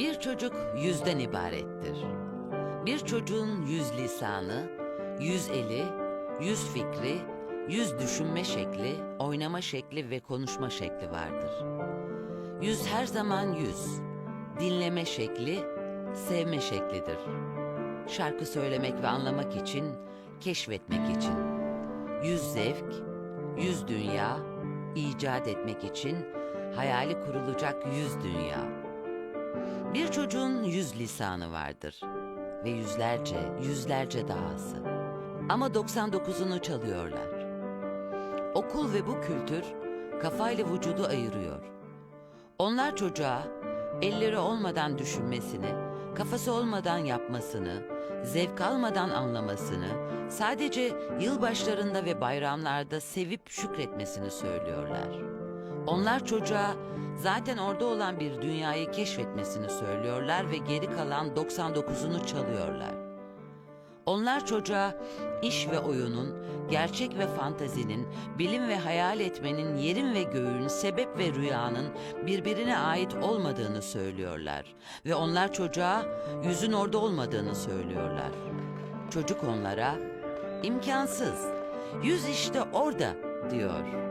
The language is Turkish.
Bir çocuk yüzden ibarettir. Bir çocuğun yüz lisanı, yüz eli, yüz fikri, yüz düşünme şekli, oynama şekli ve konuşma şekli vardır. Yüz her zaman yüz, dinleme şekli, sevme şeklidir. Şarkı söylemek ve anlamak için, keşfetmek için. Yüz zevk, yüz dünya, icat etmek için, hayali kurulacak yüz dünya. Bir çocuğun yüz lisanı vardır ve yüzlerce, yüzlerce dahası. Ama 99'unu çalıyorlar. Okul ve bu kültür kafayla vücudu ayırıyor. Onlar çocuğa elleri olmadan düşünmesini, kafası olmadan yapmasını, zevk almadan anlamasını, sadece yılbaşlarında ve bayramlarda sevip şükretmesini söylüyorlar. Onlar çocuğa zaten orada olan bir dünyayı keşfetmesini söylüyorlar ve geri kalan 99'unu çalıyorlar. Onlar çocuğa iş ve oyunun, gerçek ve fantazinin, bilim ve hayal etmenin, yerin ve göğün, sebep ve rüyanın birbirine ait olmadığını söylüyorlar. Ve onlar çocuğa yüzün orada olmadığını söylüyorlar. Çocuk onlara imkansız, yüz işte orada diyor.